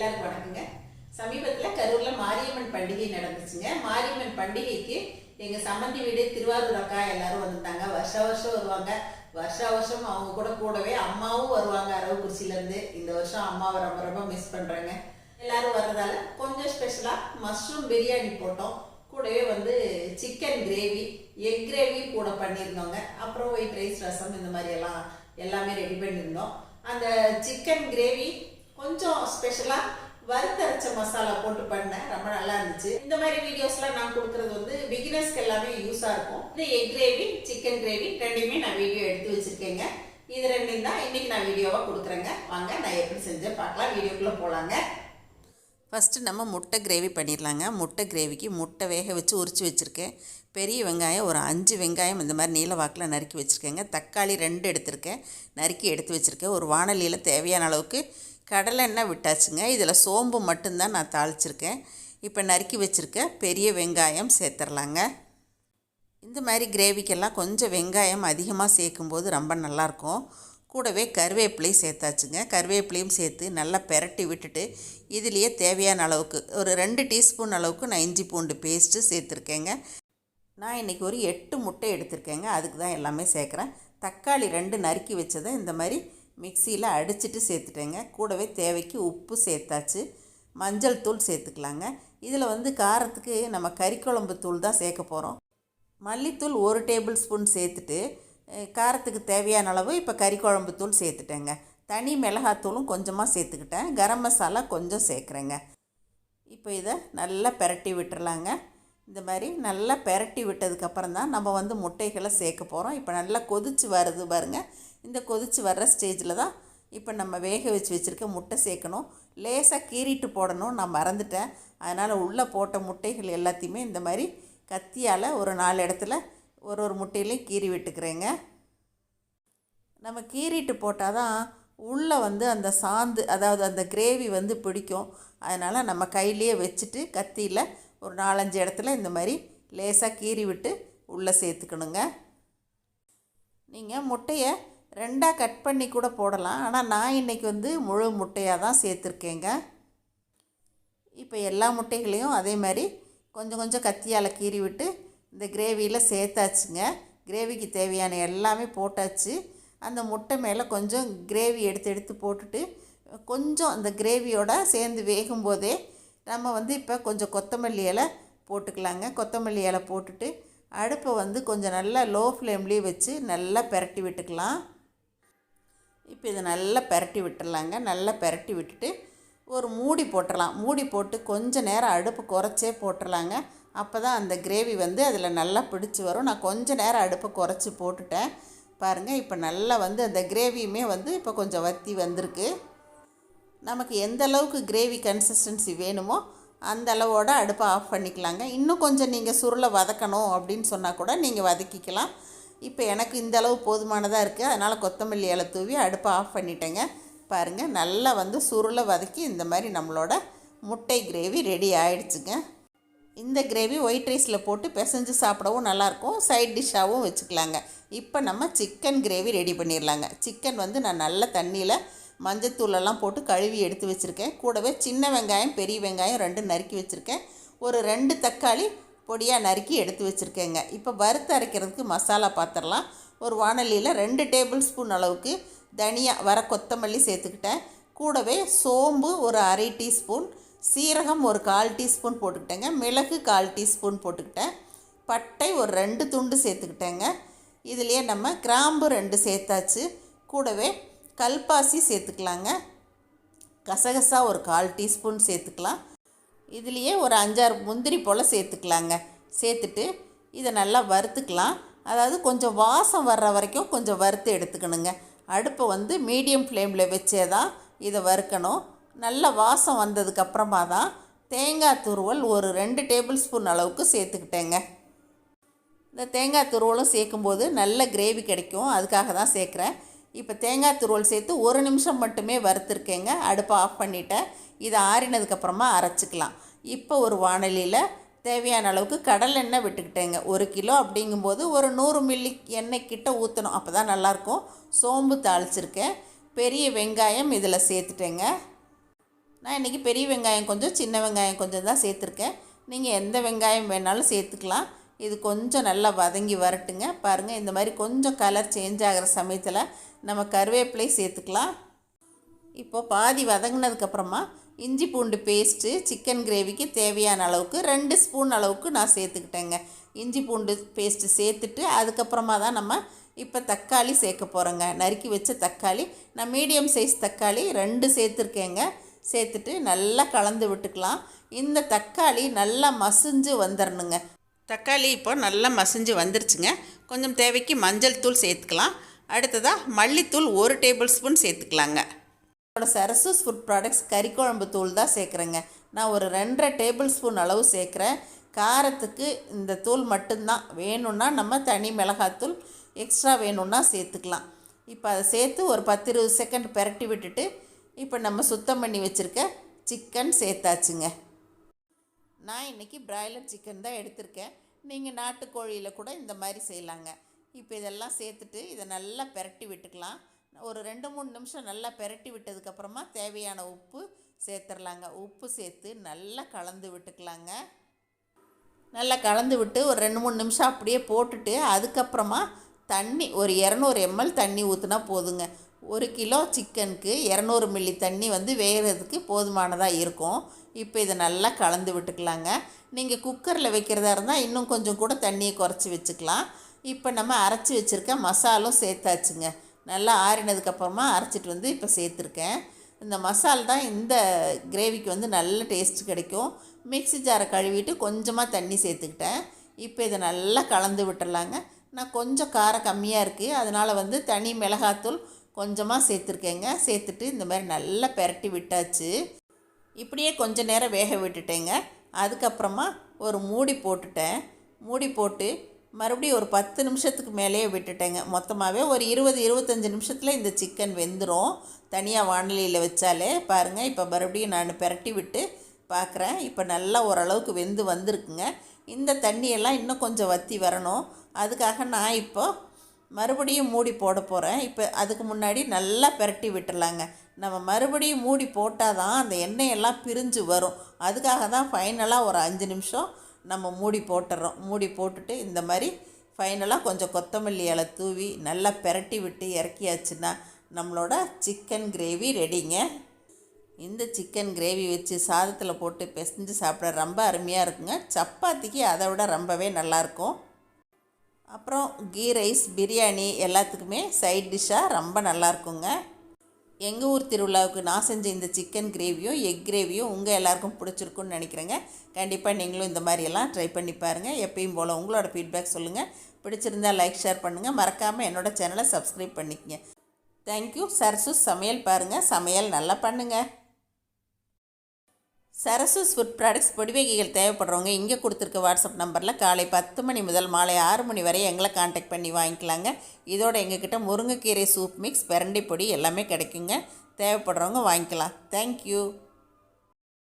எல்லாருக்கும் வணக்கங்க. சமீபத்தில் கரூரில் மாரியம்மன் பண்டிகை நடந்துச்சுங்க. மாரியம்மன் பண்டிகைக்கு எங்கள் சம்மந்தி வீடு திருவாரூர் அக்கா எல்லாரும் வந்துட்டாங்க. வருஷ வருஷம் வருவாங்க. வருஷா வருஷம் அவங்க கூட கூடவே அம்மாவும் வருவாங்க அரவக்குறிச்சியிலேருந்து. இந்த வருஷம் அம்மாவை ரொம்ப ரொம்ப மிஸ் பண்ணுறேங்க எல்லாரும் வர்றதால கொஞ்சம் ஸ்பெஷலாக மஷ்ரூம் பிரியாணி போட்டோம். கூடவே வந்து சிக்கன் கிரேவி எக் கிரேவி கூட பண்ணியிருந்தோங்க. அப்புறம் ஒயிட் ரைஸ் ரசம் இந்த மாதிரி எல்லாம் எல்லாமே ரெடி பண்ணியிருந்தோம். அந்த சிக்கன் கிரேவி கொஞ்சம் ஸ்பெஷலாக வறுத்தரைச்ச மசாலா போட்டு பண்ணேன். ரொம்ப நல்லா இருந்துச்சு. இந்த மாதிரி வீடியோஸ்லாம் நான் கொடுக்குறது வந்து பிகினர்ஸ்க்கு எல்லாமே யூஸாக இருக்கும். இந்த எக் கிரேவி சிக்கன் கிரேவி ரெண்டுமே நான் வீடியோ எடுத்து வச்சுருக்கேங்க. இது ரெண்டும் தான் இன்னைக்கு நான் வீடியோவாக கொடுக்குறேங்க. வாங்க நான் எப்படி செஞ்சேன் பார்க்கலாம். வீடியோக்குள்ளே போகலாங்க ஃபஸ்ட்டு நம்ம முட்டை கிரேவி பண்ணிடலாங்க. முட்டை கிரேவிக்கு முட்டை வேக வச்சு உரித்து வச்சுருக்கேன். பெரிய வெங்காயம் ஒரு அஞ்சு வெங்காயம் இந்த மாதிரி நீல வாக்கில் நறுக்கி வச்சுருக்கேங்க. தக்காளி ரெண்டு எடுத்திருக்கேன். நறுக்கி எடுத்து வச்சுருக்கேன். ஒரு வானலியில் தேவையான அளவுக்கு கடலை எண்ணெய் விட்டாச்சுங்க. இதில் சோம்பு மட்டும்தான் நான் தாளிச்சிருக்கேன். இப்போ நறுக்கி வச்சுருக்க பெரிய வெங்காயம் சேர்த்துடலாங்க இந்த மாதிரி கிரேவிக்கெல்லாம் கொஞ்சம் வெங்காயம் அதிகமாக சேர்க்கும்போது ரொம்ப நல்லாயிருக்கும். கூடவே கருவேப்பிலையும் சேர்த்தாச்சுங்க. கருவேப்பிலையும் சேர்த்து நல்லா பெரட்டி விட்டுட்டு இதுலேயே தேவையான அளவுக்கு ஒரு ரெண்டு டீஸ்பூன் அளவுக்கு நான் இஞ்சி பூண்டு பேஸ்ட்டு சேர்த்துருக்கேங்க. நான் இன்றைக்கி ஒரு எட்டு முட்டை எடுத்திருக்கேங்க. அதுக்கு தான் எல்லாமே சேர்க்குறேன். தக்காளி ரெண்டு நறுக்கி வச்சதை இந்த மாதிரி மிக்சியில் அடிச்சிட்டு சேர்த்துட்டேங்க. கூடவே தேவைக்கு உப்பு சேர்த்தாச்சு. மஞ்சள் தூள் சேர்த்துக்கலாங்க. இதில் வந்து காரத்துக்கு நம்ம கறிக்குழம்பு தூள் தான் சேர்க்க போகிறோம் மல்லித்தூள் ஒரு டேபிள் ஸ்பூன் சேர்த்துட்டு காரத்துக்கு தேவையான அளவு இப்போ கறிக்குழம்பு தூள் சேர்த்துட்டேங்க. தனி மிளகாத்தூளும் கொஞ்சமாக சேர்த்துக்கிட்டேன். கரம் மசாலா கொஞ்சம் சேர்க்குறேங்க. இப்போ இதை நல்லா பெரட்டி விட்டுறலாங்க. இந்த மாதிரி நல்லா பெரட்டி விட்டதுக்கப்புறம் தான் நம்ம வந்து முட்டைகளை சேர்க்க போகிறோம். இப்போ நல்லா கொதிச்சு வருது பாருங்கள் இந்த கொதிச்சு வர்ற ஸ்டேஜில் தான் இப்போ நம்ம வேக வச்சு வச்சுருக்க முட்டை சேர்க்கணும். லேசாக கீறிட்டு போடணும் நான் மறந்துட்டேன். அதனால் உள்ளே போட்ட முட்டைகள் எல்லாத்தையுமே இந்த மாதிரி கத்தியால் ஒரு நாலு இடத்துல ஒரு ஒரு முட்டையிலையும் கீறி விட்டுக்கிறேங்க. நம்ம கீறிட்டு போட்டால் தான் உள்ளே வந்து அந்த சாந்து அதாவது அந்த கிரேவி வந்து பிடிக்கும். அதனால் நம்ம கையிலேயே வச்சுட்டு கத்தியில் ஒரு நாலஞ்சு இடத்துல இந்த மாதிரி லேசாக கீறி விட்டு உள்ளே சேர்த்துக்கணுங்க. நீங்கள் முட்டையை ரெண்டாக கட் பண்ணி கூட போடலாம். ஆனால் நான் இன்றைக்கி வந்து முழு முட்டையாக தான் சேர்த்துருக்கேங்க. இப்போ எல்லா முட்டைகளையும் அதே மாதிரி கொஞ்சம் கொஞ்சம் கத்தியால் கீறி விட்டு இந்த கிரேவியில் சேர்த்தாச்சுங்க. கிரேவிக்கு தேவையான எல்லாமே போட்டாச்சு. அந்த முட்டை மேலே கொஞ்சம் கிரேவி எடுத்து எடுத்து போட்டுட்டு கொஞ்சம் அந்த கிரேவியோட சேர்ந்து வேகும்போதே நம்ம வந்து இப்போ கொஞ்சம் கொத்தமல்லி இலை போட்டுக்கலாங்க. கொத்தமல்லி இலை போட்டுட்டு அடுப்பை வந்து கொஞ்சம் நல்லா லோ ஃப்ளேம்லேயே வச்சு நல்லா பெரட்டி விட்டுக்கலாம். இப்போ இதை நல்லா பெரட்டி விட்டுடலாங்க நல்லா பெரட்டி விட்டுட்டு ஒரு மூடி போட்டுடலாம் மூடி போட்டு கொஞ்சம் நேரம் அடுப்பு குறைச்சே போட்டுடலாங்க அப்போ தான் அந்த கிரேவி வந்து அதில் நல்லா பிடிச்சி வரும். நான் கொஞ்சம் நேரம் அடுப்பை குறைச்சி போட்டுட்டேன். பாருங்கள் இப்போ நல்லா வந்து அந்த கிரேவியுமே வந்து இப்போ கொஞ்சம் வத்தி வந்திருக்கு. நமக்கு எந்த அளவுக்கு கிரேவி கன்சிஸ்டன்சி வேணுமோ அந்த அளவோட அடுப்பை ஆஃப் பண்ணிக்கலாங்க. இன்னும் கொஞ்சம் நீங்கள் சுருளை வதக்கணும் அப்படின்னு சொன்னால் கூட நீங்கள் வதக்கிக்கலாம். இப்போ எனக்கு இந்த அளவு போதுமானதாக இருக்குது அதனால் கொத்தமல்லி இலை தூவி அடுப்பை ஆஃப் பண்ணிட்டேங்க. பாருங்கள் நல்லா வந்து சுருளை வதக்கி இந்த மாதிரி நம்மளோட முட்டை கிரேவி ரெடி ஆயிடுச்சுங்க. இந்த கிரேவி ஒயிட் ரைஸில் போட்டு பிசைஞ்சு சாப்பிடவும் நல்லாயிருக்கும் சைட் டிஷ்ஷாகவும் வச்சுக்கலாங்க. இப்போ நம்ம சிக்கன் கிரேவி ரெடி பண்ணிடலாங்க சிக்கன் வந்து நான் நல்ல தண்ணியில் மஞ்சத்தூளெல்லாம் போட்டு கழுவி எடுத்து வச்சுருக்கேன். கூடவே சின்ன வெங்காயம் பெரிய வெங்காயம் ரெண்டு நறுக்கி வச்சுருக்கேன். ஒரு ரெண்டு தக்காளி பொடியாக நறுக்கி எடுத்து வச்சுருக்கேங்க. இப்போ வறுத்து அரைக்கிறதுக்கு மசாலா பாத்திரலாம். ஒரு வானலியில் ரெண்டு டேபிள் ஸ்பூன் அளவுக்கு தனியா வர கொத்தமல்லி சேர்த்துக்கிட்டேன். கூடவே சோம்பு ஒரு அரை டீஸ்பூன் சீரகம் ஒரு கால் டீஸ்பூன் போட்டுக்கிட்டேங்க. மிளகு கால் டீஸ்பூன் போட்டுக்கிட்டேன். பட்டை ஒரு ரெண்டு துண்டு சேர்த்துக்கிட்டேங்க. இதுலேயே நம்ம கிராம்பு ரெண்டு சேர்த்தாச்சு. கூடவே கல்பாசி சேர்த்துக்கலாங்க. கசகசா ஒரு கால் டீஸ்பூன் சேர்த்துக்கலாம். இதுலேயே ஒரு அஞ்சாறு முந்திரி போல் சேர்த்துக்கலாங்க. சேர்த்துட்டு இதை நல்லா வறுத்துக்கலாம். அதாவது கொஞ்சம் வாசம் வர்ற வரைக்கும் கொஞ்சம் வறுத்து எடுத்துக்கணுங்க. அடுப்பை வந்து மீடியம் ஃப்ளேமில் வச்சே தான் இதை வறுக்கணும். நல்ல வாசம் வந்ததுக்கப்புறமா தான் தேங்காய் துருவல் ஒரு ரெண்டு டேபிள் ஸ்பூன் அளவுக்கு சேர்த்துக்கிட்டேங்க. இந்த தேங்காய் துருவலும் சேர்க்கும்போது நல்ல கிரேவி கிடைக்கும். அதுக்காக தான் சேர்க்குறேன். இப்போ தேங்காய் துருவல் சேர்த்து ஒரு நிமிஷம் மட்டுமே வறுத்துருக்கேங்க. அடுப்பை ஆஃப் பண்ணிவிட்டேன் இதை ஆறினதுக்கப்புறமா அரைச்சிக்கலாம். இப்போ ஒரு வானலியில் தேவையான அளவுக்கு கடல் எண்ணெய் விட்டுக்கிட்டேங்க. ஒரு கிலோ அப்படிங்கும்போது ஒரு நூறு மில்லி எண்ணெய் கிட்ட ஊற்றணும் அப்போ தான் நல்லாயிருக்கும். சோம்பு தாளிச்சிருக்கேன். பெரிய வெங்காயம் இதில் சேர்த்துட்டேங்க. நான் இன்றைக்கி பெரிய வெங்காயம் கொஞ்சம் சின்ன வெங்காயம் கொஞ்சம் தான் சேர்த்துருக்கேன். நீங்கள் எந்த வெங்காயம் வேணாலும் சேர்த்துக்கலாம். இது கொஞ்சம் நல்லா வதங்கி வரட்டுங்க. பாருங்கள் இந்த மாதிரி கொஞ்சம் கலர் சேஞ்ச் ஆகிற சமயத்தில் நம்ம கருவேப்பிலை சேர்த்துக்கலாம். இப்போ பாதி வதங்கினதுக்கப்புறமா இஞ்சி பூண்டு பேஸ்ட்டு சிக்கன் கிரேவிக்கு தேவையான அளவுக்கு ரெண்டு ஸ்பூன் அளவுக்கு நான் சேர்த்துக்கிட்டேங்க. இஞ்சி பூண்டு பேஸ்ட்டு சேர்த்துட்டு அதுக்கப்புறமா தான் நம்ம இப்போ தக்காளி சேர்க்க போகிறோங்க நறுக்கி வச்ச தக்காளி நான் மீடியம் சைஸ் தக்காளி ரெண்டு சேர்த்துருக்கேங்க. சேர்த்துட்டு நல்லா கலந்து விட்டுக்கலாம். இந்த தக்காளி நல்லா மசிஞ்சு வந்துடணுங்க தக்காளி இப்போ நல்லா மசிஞ்சு வந்துருச்சுங்க. கொஞ்சம் தேவைக்கு மஞ்சள் தூள் சேர்த்துக்கலாம். அடுத்ததாக மல்லித்தூள் ஒரு டேபிள் ஸ்பூன் சேர்த்துக்கலாங்க. என்னோட சரசூஸ் ஃபுட் ப்ராடக்ட்ஸ் கறிக்குழம்பு தூள் தான் சேர்க்குறேங்க. நான் ஒரு ரெண்டரை டேபிள் ஸ்பூன் அளவு சேர்க்குறேன். காரத்துக்கு இந்த தூள் மட்டும்தான். வேணும்னா நம்ம தனி மிளகாத்தூள் எக்ஸ்ட்ரா வேணும்னா சேர்த்துக்கலாம். இப்போ அதை சேர்த்து ஒரு பத்து இருபது செகண்ட் பெரட்டி விட்டுட்டு இப்போ நம்ம சுத்தம் பண்ணி வச்சுருக்க சிக்கன் சேர்த்தாச்சுங்க. நான் இன்றைக்கி பிராய்லர் சிக்கன் தான் எடுத்திருக்கேன். நீங்கள் நாட்டுக்கோழியில் கூட இந்த மாதிரி செய்யலாங்க. இப்போ இதெல்லாம் சேர்த்துட்டு இதை நல்லா பெரட்டி விட்டுக்கலாம். ஒரு ரெண்டு மூணு நிமிஷம் நல்லா பெரட்டி விட்டதுக்கப்புறமா தேவையான உப்பு சேர்த்துடலாங்க. உப்பு சேர்த்து நல்லா கலந்து விட்டுக்கலாங்க. நல்லா கலந்து விட்டு ஒரு ரெண்டு மூணு நிமிஷம் அப்படியே போட்டுட்டு அதுக்கப்புறமா தண்ணி ஒரு இரநூறு எம்எல் தண்ணி ஊற்றினா போதுங்க. ஒரு கிலோ சிக்கனுக்கு இரநூறு மில்லி தண்ணி வந்து வேகிறதுக்கு போதுமானதாக இருக்கும். இப்போ இதை நல்லா கலந்து விட்டுக்கலாங்க. நீங்கள் குக்கரில் வைக்கிறதா இருந்தால் இன்னும் கொஞ்சம் கூட தண்ணியை குறைச்சி வச்சுக்கலாம். இப்போ நம்ம அரைச்சி வச்சுருக்க மசாலும் சேர்த்தாச்சுங்க. நல்லா ஆறினதுக்கப்புறமா அரைச்சிட்டு வந்து இப்போ சேர்த்துருக்கேன். இந்த மசால் தான் இந்த கிரேவிக்கு வந்து நல்ல டேஸ்ட் கிடைக்கும். மிக்ஸி ஜாரை கழுவிட்டு கொஞ்சமாக தண்ணி சேர்த்துக்கிட்டேன். இப்போ இதை நல்லா கலந்து விட்டுடலாங்க. நான் கொஞ்சம் காரம் கம்மியாக இருக்குது அதனால் வந்து தனி மிளகாத்தூள் கொஞ்சமாக சேர்த்துருக்கேங்க. சேர்த்துட்டு இந்த மாதிரி நல்லா பெரட்டி விட்டாச்சு. இப்படியே கொஞ்ச நேரம் வேக விட்டுட்டேங்க. அதுக்கப்புறமா ஒரு மூடி போட்டுட்டேன். மூடி போட்டு மறுபடியும் ஒரு பத்து நிமிஷத்துக்கு மேலேயே விட்டுட்டேங்க. மொத்தமாகவே ஒரு இருபது இருபத்தஞ்சி நிமிஷத்தில் இந்த சிக்கன் வெந்துடும் தனியாக வானொலியில் வச்சாலே பாருங்கள் இப்போ மறுபடியும் நான் பெரட்டி விட்டு பார்க்குறேன் இப்போ நல்லா ஓரளவுக்கு வெந்து வந்திருக்குங்க. இந்த தண்ணியெல்லாம் இன்னும் கொஞ்சம் வற்றி வரணும். அதுக்காக நான் இப்போ மறுபடியும் மூடி போட போகிறேன் இப்போ அதுக்கு முன்னாடி நல்லா பெரட்டி விட்டுடலாங்க நம்ம மறுபடியும் மூடி போட்டால் தான் அந்த எண்ணெயெல்லாம் பிரிஞ்சு வரும். அதுக்காக தான் ஃபைனலாக ஒரு அஞ்சு நிமிஷம் நம்ம மூடி போட்டுறோம். மூடி போட்டுட்டு இந்த மாதிரி ஃபைனலாக கொஞ்சம் கொத்தமல்லி இலை தூவி நல்லா பெரட்டி விட்டு இறக்கியாச்சுன்னா நம்மளோட சிக்கன் கிரேவி ரெடிங்க இந்த சிக்கன் கிரேவி வச்சு சாதத்தில் போட்டு பிசைஞ்சு சாப்பிட ரொம்ப அருமையாக இருக்குங்க. சப்பாத்திக்கு அதை விட ரொம்பவே நல்லாயிருக்கும் அப்புறம் கீ ரைஸ் பிரியாணி எல்லாத்துக்குமே சைட் டிஷ்ஷாக ரொம்ப நல்லாயிருக்குங்க எங்கள் ஊர் திருவிழாவுக்கு நான் செஞ்ச இந்த சிக்கன் கிரேவியும் எக் கிரேவியும் உங்கள் எல்லாருக்கும் பிடிச்சிருக்குன்னு நினைக்கிறேங்க. கண்டிப்பாக நீங்களும் இந்த மாதிரியெல்லாம் ட்ரை பண்ணி பாருங்கள் எப்பயும் போல் உங்களோட ஃபீட்பேக் சொல்லுங்கள் பிடிச்சிருந்தா லைக் ஷேர் பண்ணுங்கள் மறக்காமல் என்னோடய சேனலை சப்ஸ்கிரைப் பண்ணிக்கங்க. தேங்க்யூ சரசு சமையல் பாருங்கள் சமையல் நல்லா பண்ணுங்கள் சரசூஸ் ஃபுட் ப்ராடக்ட்ஸ் பொடி வகைகள் தேவைப்படுறவங்க இங்கே கொடுத்துருக்க வாட்ஸ்அப் நம்பரில் காலை பத்து மணி முதல் மாலை ஆறு மணி வரை எங்களை காண்டாக்ட் பண்ணி வாங்கிக்கலாங்க. இதோட எங்ககிட்ட முருங்கைக்கீரை சூப் மிக்ஸ் பெரண்டி பொடி எல்லாமே கிடைக்குங்க. தேவைப்படுறவங்க வாங்கிக்கலாம். தேங்க்யூ